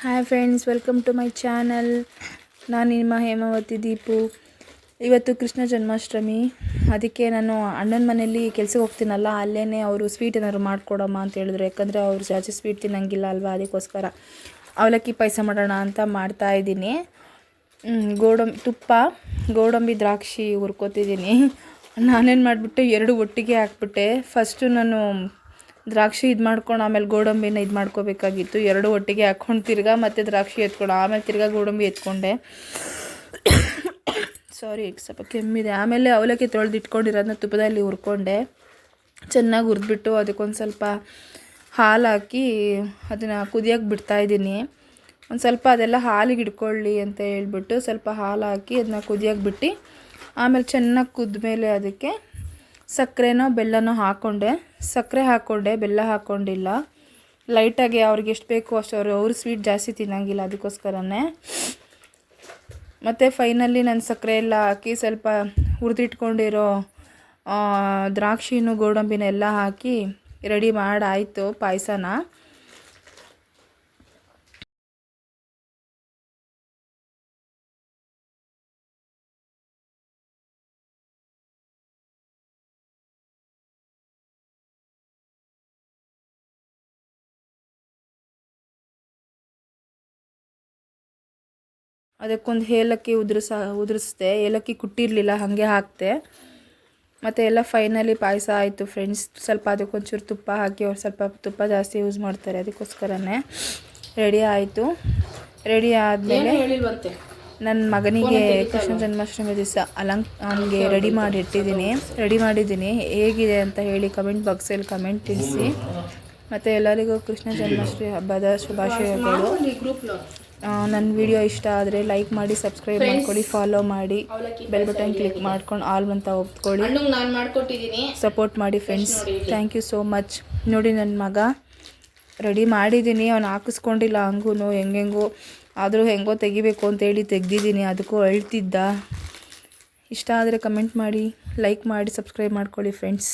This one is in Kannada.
Hi friends welcome to my channel ನಾನು ನಿಮ್ಮ ಹೇಮಾವತಿ ದೀಪು. ಇವತ್ತು ಕೃಷ್ಣ ಜನ್ಮಾಷ್ಟಮಿ. ಅದಕ್ಕೆ ನಾನು ಅಣ್ಣನ ಮನೇಲಿ ಕೆಲಸಕ್ಕೆ ಹೋಗ್ತೀನಲ್ಲ ಅಲ್ಲೇ ಅವರು ಸ್ವೀಟ್ ಏನಾದ್ರು ಮಾಡಿಕೊಡಮ್ಮ ಅಂತ ಹೇಳಿದ್ರು. ಯಾಕಂದರೆ ಅವರು ಜಾಸ್ತಿ ಸ್ವೀಟ್ ತಿನ್ನಂಗಿಲ್ಲ ಅಲ್ವಾ, ಅದಕ್ಕೋಸ್ಕರ. ಅವಲಕ್ಕಿ ಪಾಯಸ ಮಾಡೋಣ ಅಂತ ಮಾಡ್ತಾ ಇದ್ದೀನಿ. ಗೋಡಂಬಿ ತುಪ್ಪ, ಗೋಡಂಬಿ ದ್ರಾಕ್ಷಿ ಹುರ್ಕೋತಿದ್ದೀನಿ. ನಾನೇನು ಮಾಡಿಬಿಟ್ಟೆ ಎರಡು ಒಟ್ಟಿಗೆ ಹಾಕ್ಬಿಟ್ಟೆ. ಫಸ್ಟು ನಾನು ದ್ರಾಕ್ಷಿ ಇದು ಮಾಡ್ಕೊಂಡು ಆಮೇಲೆ ಗೋಡಂಬಿನ ಇದು ಮಾಡ್ಕೋಬೇಕಾಗಿತ್ತು. ಎರಡು ಒಟ್ಟಿಗೆ ಹಾಕ್ಕೊಂಡು ತಿರ್ಗಾ ಮತ್ತು ದ್ರಾಕ್ಷಿ ಎತ್ಕೊಂಡು ಆಮೇಲೆ ತಿರ್ಗಾ ಗೋಡಂಬಿ ಎತ್ಕೊಂಡೆ. ಸಾರಿ ಸ್ವಲ್ಪ ಕೆಮ್ಮಿದೆ. ಆಮೇಲೆ ಅವಲಕ್ಕಿ ತೊಳೆದು ಇಟ್ಕೊಂಡಿರೋದನ್ನ ತುಪ್ಪದಲ್ಲಿ ಹುರ್ಕೊಂಡೆ. ಚೆನ್ನಾಗಿ ಹುರಿದ್ಬಿಟ್ಟು ಅದಕ್ಕೊಂದು ಸ್ವಲ್ಪ ಹಾಲು ಹಾಕಿ ಅದನ್ನು ಕುದಿಯೋಕೆ ಬಿಡ್ತಾಯಿದ್ದೀನಿ ಒಂದು ಸ್ವಲ್ಪ ಅದೆಲ್ಲ ಹಾಲಿಗೆ ಹಿಡ್ಕೊಳ್ಳಿ ಅಂತ ಹೇಳ್ಬಿಟ್ಟು ಸ್ವಲ್ಪ ಹಾಲು ಹಾಕಿ ಅದನ್ನ ಕುದಿಯೋಕೆ ಬಿಟ್ಟು, ಆಮೇಲೆ ಚೆನ್ನಾಗಿ ಕುದ್ಮೇಲೆ ಅದಕ್ಕೆ ಸಕ್ಕರೆನೋ ಬೆಲ್ಲನೋ ಹಾಕ್ಕೊಂಡೆ ಸಕ್ಕರೆ ಹಾಕ್ಕೊಂಡೆ ಬೆಲ್ಲ ಹಾಕ್ಕೊಂಡಿಲ್ಲ ಲೈಟಾಗಿ ಅವ್ರಿಗೆ ಎಷ್ಟು ಬೇಕು ಅಷ್ಟು ಅವರು, ಅವ್ರ ಸ್ವೀಟ್ ಜಾಸ್ತಿ ತಿನ್ನೋಂಗಿಲ್ಲ ಅದಕ್ಕೋಸ್ಕರನೇ. ಮತ್ತು ಫೈನಲ್ಲಿ ನಾನು ಸಕ್ಕರೆ ಎಲ್ಲ ಹಾಕಿ ಸ್ವಲ್ಪ ಹುರಿದಿಟ್ಕೊಂಡಿರೋ ದ್ರಾಕ್ಷಿನೂ ಗೋಡಂಬಿನ ಎಲ್ಲ ಹಾಕಿ ರೆಡಿ ಮಾಡಾಯಿತು ಪಾಯಸನ. ಅದಕ್ಕೊಂದು ಏಲಕ್ಕಿ ಉದುರಿಸ ಉದುರಿಸ್ದೆ. ಏಲಕ್ಕಿ ಕುಟ್ಟಿರಲಿಲ್ಲ ಹಾಗೆ ಹಾಕಿದೆ. ಮತ್ತು ಎಲ್ಲ ಫೈನಲಿ ಪಾಯಸ ಆಯಿತು ಫ್ರೆಂಡ್ಸ್ ಸ್ವಲ್ಪ ಅದಕ್ಕೊಂಚೂರು ತುಪ್ಪ ಹಾಕಿ ಅವ್ರು ಸ್ವಲ್ಪ ತುಪ್ಪ ಜಾಸ್ತಿ ಯೂಸ್ ಮಾಡ್ತಾರೆ ಅದಕ್ಕೋಸ್ಕರನೇ. ರೆಡಿ ಆಯಿತು. ರೆಡಿ ಆದಮೇಲೆ ನನ್ನ ಮಗನಿಗೆ ಕೃಷ್ಣ ಜನ್ಮಾಷ್ಟಮಿ ದಿವಸ ಅಲಂಕ್ ಅವನಿಗೆ ರೆಡಿ ಮಾಡಿ ಇಟ್ಟಿದ್ದೀನಿ ರೆಡಿ ಮಾಡಿದ್ದೀನಿ. ಹೇಗಿದೆ ಅಂತ ಹೇಳಿ ಕಮೆಂಟ್ ಬಾಕ್ಸಲ್ಲಿ ಕಮೆಂಟ್ ತಿಳಿಸಿ ಮತ್ತು ಎಲ್ಲರಿಗೂ ಕೃಷ್ಣ ಜನ್ಮಾಷ್ಟಮಿ ಹಬ್ಬದ ಶುಭಾಶಯಗಳು. ನನ್ನ ವಿಡಿಯೋ ಇಷ್ಟ ಆದರೆ ಲೈಕ್ ಮಾಡಿ ಸಬ್ಸ್ಕ್ರೈಬ್ ಮಾಡ್ಕೊಳ್ಳಿ ಫಾಲೋ ಮಾಡಿ. ಬೆಲ್ ಬಟನ್ ಕ್ಲಿಕ್ ಮಾಡ್ಕೊಂಡು ಆಲ್ ಅಂತ ಒಪ್ಕೊಳ್ಳಿ. ನಾನು ಮಾಡ್ಕೊಟ್ಟಿದ್ದೀನಿ ಸಪೋರ್ಟ್ ಮಾಡಿ friends thank you so much ನೋಡಿ ನನ್ನ ಮಗ ರೆಡಿ ಮಾಡಿದ್ದೀನಿ ಅವ್ನು ಹಾಕಿಸ್ಕೊಂಡಿಲ್ಲ ಹಂಗೂ ಹೆಂಗೆಂಗೋ. ಆದರೂ ಹೆಂಗೋ ತೆಗಿಬೇಕು ಅಂತೇಳಿ ತೆಗ್ದಿದ್ದೀನಿ ಅದಕ್ಕೂ ಅಳ್ತಿದ್ದ. ಇಷ್ಟ ಆದರೆ ಕಮೆಂಟ್ ಮಾಡಿ ಲೈಕ್ ಮಾಡಿ ಸಬ್ಸ್ಕ್ರೈಬ್ ಮಾಡ್ಕೊಳ್ಳಿ ಫ್ರೆಂಡ್ಸ್